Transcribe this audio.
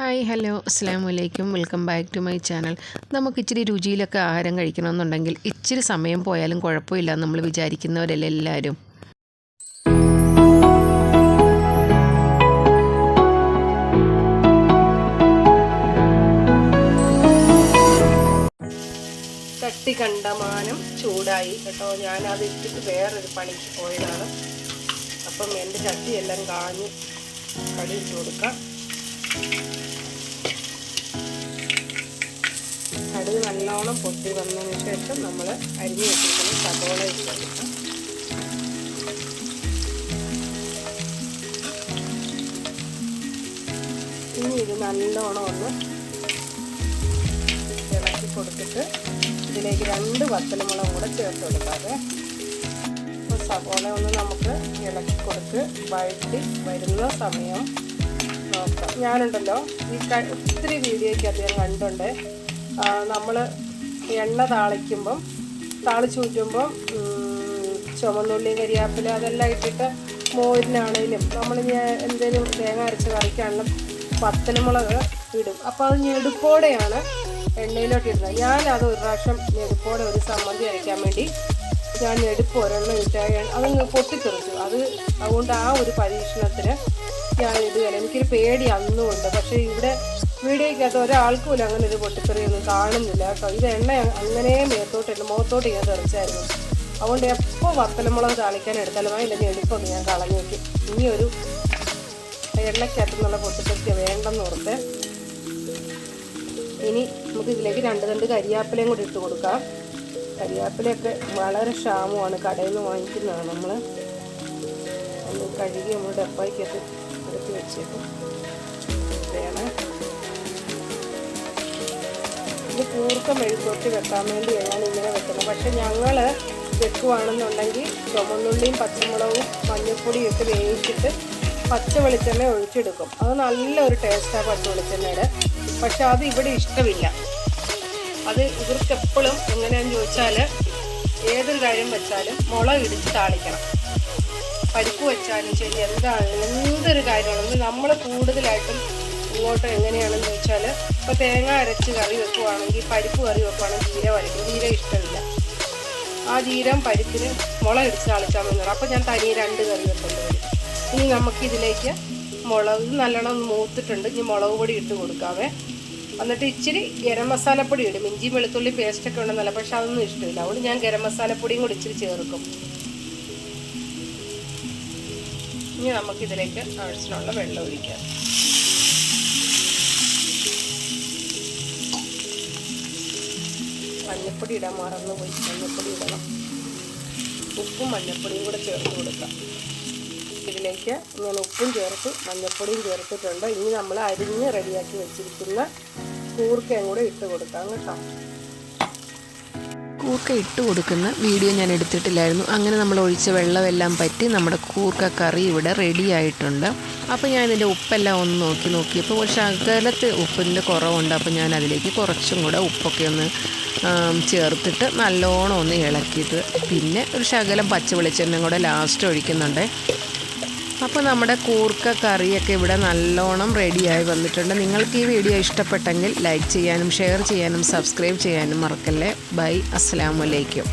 Hi hello അസ്സാം വലൈക്കും welcome back to my channel. നമുക്ക് ഇച്ചിരി രുചിയിലൊക്കെ ആഹാരം കഴിക്കണമെന്നുണ്ടെങ്കിൽ ഇച്ചിരി സമയം പോയാലും കുഴപ്പമില്ല നമ്മൾ വിചാരിക്കുന്നവരല്ലേ എല്ലാവരും. തട്ടി കണ്ടമാനം ചൂടായി. കേട്ടോ ഞാൻ അത് ഇട്ടിട്ട് വേറൊരു പണിക്ക് പോയതാണ്. അപ്പം എന്റെ ചട്ടിയെല്ലാം കാഞ്ഞ് കടിയിട്ട് കൊടുക്കാം. നല്ലോണം പൊട്ടി വന്നതിന് ശേഷം നമ്മൾ അരിഞ്ഞ് വെച്ചിരിക്കുന്ന സബോള ഇട്ട് ഇനി ഇത് നല്ലോണം ഒന്ന് ഇളക്കി കൊടുത്തിട്ട് ഇതിലേക്ക് രണ്ട് വത്തലമുളക് കൂടെ ചേർത്ത് കൊടുക്കാതെ അപ്പോൾ സവോള ഒന്ന് നമുക്ക് ഇളക്കി കൊടുത്ത് വഴറ്റി വരുന്ന സമയം നോക്കാം. ഞാനുണ്ടല്ലോ ഈ ഒത്തിരി വീഡിയോയ്ക്ക് അധികം കണ്ടുണ്ട് നമ്മൾ എണ്ണ താളിക്കുമ്പം താളിച്ച് ഊറ്റുമ്പം ചുമന്നുള്ളി കരിയാപ്പില അതെല്ലാം ഇട്ടിട്ട് മോരിനാണേലും നമ്മൾ എന്തെങ്കിലും തേങ്ങ അരച്ച് കറിക്കാണെങ്കിലും പത്തലമുളക് ഇടും. അപ്പോൾ അത് ഞെടുപ്പോടെയാണ് എണ്ണയിലോട്ട് ഇടുന്നത്. ഞാനത് ഒരു പ്രാവശ്യം ഞെടുപ്പോടെ ഒരു സമ്മതി അരയ്ക്കാൻ വേണ്ടി ഞാൻ ഞെടുപ്പ് ഒരെണ്ണം ഇട്ടാൽ അതങ്ങ് പൊട്ടിത്തെറിച്ചു. അത് അതുകൊണ്ട് ആ ഒരു പരീക്ഷണത്തിന് ഞാൻ ഇടുകയാണ് എനിക്കൊരു പേടി അന്നുമുണ്ട്. പക്ഷേ ഇവിടെ വീഡിയോയ്ക്കകത്ത് ഒരാൾക്കും ഇല്ല അങ്ങനെ ഒരു പൊട്ടിത്തെറിയൊന്നും കാണുന്നില്ല കേട്ടോ. ഇത് എണ്ണ അങ്ങനെ മേത്തോട്ടില്ല മുഖത്തോട്ട് ഇങ്ങനെ തെറിച്ചായിരുന്നു. അതുകൊണ്ട് എപ്പോൾ വത്തലമുളക് താളിക്കാൻ എടുത്താലും അതിന്റെ ഞെടുപ്പൊന്ന് ഞാൻ കളഞ്ഞു ഇനി ഒരു എണ്ണയ്ക്കകത്തുനിന്നുള്ള പൊട്ടിത്തെറിക്ക് വേണ്ടെന്ന് ഓർത്ത് ഇനി നമുക്ക് ഇതിലേക്ക് രണ്ട് രണ്ട് കരിയാപ്പിലയും കൂടി ഇട്ട് കൊടുക്കാം. കരിയാപ്പിലയൊക്കെ വളരെ ക്ഷാമമാണ്. കടയിൽ നിന്ന് വാങ്ങിക്കുന്നതാണ് നമ്മൾ കഴുകി നമ്മൾ ഡപ്പായിക്കകത്ത് എടുത്ത് വെച്ചേക്കും. വേണം. ഇത് കൂർക്ക മെഴുക്കൊട്ടി വെക്കാൻ വേണ്ടിയാണ് ഇങ്ങനെ വെക്കുന്നത് പക്ഷെ ഞങ്ങൾ വെക്കുവാണെന്നുണ്ടെങ്കിൽ ചുമന്നുള്ളിയും പച്ചമുളകും മഞ്ഞൾപ്പൊടിയും ഒക്കെ വേവിച്ചിട്ട് പച്ച വെളിച്ചെണ്ണ ഒഴിച്ചെടുക്കും. അത് നല്ലൊരു ടേസ്റ്റാണ് പച്ച വെളിച്ചെണ്ണയുടെ. പക്ഷെ അത് ഇവിടെ ഇഷ്ടമില്ല. അത് ഇവർക്ക് എപ്പോഴും എങ്ങനെയാണെന്ന് ചോദിച്ചാൽ ഏതൊരു കാര്യം വെച്ചാലും മുളക് ഇടിച്ച് താളിക്കണം. പരിപ്പ് വെച്ചാലും ശരി എന്താണ് എന്തൊരു കാര്യമാണ് നമ്മൾ കൂടുതലായിട്ടും ഇങ്ങോട്ട് എങ്ങനെയാണെന്ന് വെച്ചാൽ ഇപ്പോൾ തേങ്ങ അരച്ച് കറി വെക്കുവാണെങ്കിൽ പരിപ്പ് കറി വെക്കുവാണെങ്കിൽ ജീര വരയ്ക്കും ജീര ഇഷ്ടമില്ല. ആ ജീരം പരിപ്പിന് മുളക് ഇടിച്ച് താളിച്ചാൽ മതി. അപ്പോൾ ഞാൻ തനി രണ്ട് കറി വെക്കേണ്ടി വരും. ഇനി നമുക്കിതിലേക്ക് മുളക് നല്ലോണം മൂത്തിട്ടുണ്ട്. ഇനി മുളക് പൊടി ഇട്ട് കൊടുക്കാവേ. എന്നിട്ട് ഇച്ചിരി ഗരം മസാലപ്പൊടി ഇടും. ഇഞ്ചി വെളുത്തുള്ളി പേസ്റ്റൊക്കെ ഉണ്ടെന്നല്ല പക്ഷെ അതൊന്നും ഇഷ്ടമില്ല. അതുകൊണ്ട് ഞാൻ ഗരം മസാലപ്പൊടിയും കൂടി ഇച്ചിരി ചേർക്കും. ഇനി നമുക്കിതിലേക്ക് ആവശ്യത്തിനുള്ള വെള്ളം ഒഴിക്കാം. മഞ്ഞപ്പൊടി ഇടാൻ മറന്നുപോയി. മഞ്ഞപ്പൊടി ഇടണം. ഉപ്പും മഞ്ഞപ്പൊടിയും കൂടെ ചേർത്ത് കൊടുക്കാം. ഇതിലേക്ക് ഞാൻ ഉപ്പും ചേർത്ത് മഞ്ഞപ്പൊടിയും ചേർത്തിട്ടുണ്ട്. ഇനി നമ്മൾ അരിഞ്ഞ് റെഡിയാക്കി വെച്ചിരിക്കുന്ന കൂർക്കയും കൂടെ ഇട്ട് കൊടുക്കാം കേട്ടോ. കൂർക്ക ഇട്ട് കൊടുക്കുന്ന വീഡിയോ ഞാൻ എടുത്തിട്ടില്ലായിരുന്നു. അങ്ങനെ നമ്മൾ ഒഴിച്ച വെള്ളമെല്ലാം പറ്റി നമ്മുടെ കൂർക്ക കറി ഇവിടെ റെഡി ആയിട്ടുണ്ട്. അപ്പോൾ ഞാൻ ഇതിന്റെ ഉപ്പെല്ലാം ഒന്ന് നോക്കി നോക്കിയപ്പോൾ പക്ഷേ അകലത്ത് ഉപ്പിന്റെ കുറവുണ്ട്. അപ്പോൾ ഞാൻ അതിലേക്ക് കുറച്ചും കൂടെ ഉപ്പൊക്കെ ഒന്ന് ചേർത്തിട്ട് നല്ലോണം ഒന്ന് ഇളക്കിയിട്ട് പിന്നെ ഒരു ശകലം പച്ച വെളിച്ചെണ്ണ കൂടെ ലാസ്റ്റ് ഒഴിക്കുന്നുണ്ട്. അപ്പോൾ നമ്മുടെ കൂർക്ക കറിയൊക്കെ ഇവിടെ നല്ലോണം റെഡിയായി വന്നിട്ടുണ്ട്. നിങ്ങൾക്ക് ഈ വീഡിയോ ഇഷ്ടപ്പെട്ടെങ്കിൽ ലൈക്ക് ചെയ്യാനും ഷെയർ ചെയ്യാനും സബ്സ്ക്രൈബ് ചെയ്യാനും മറക്കല്ലേ. ബൈ അസ്സാം വലൈക്കും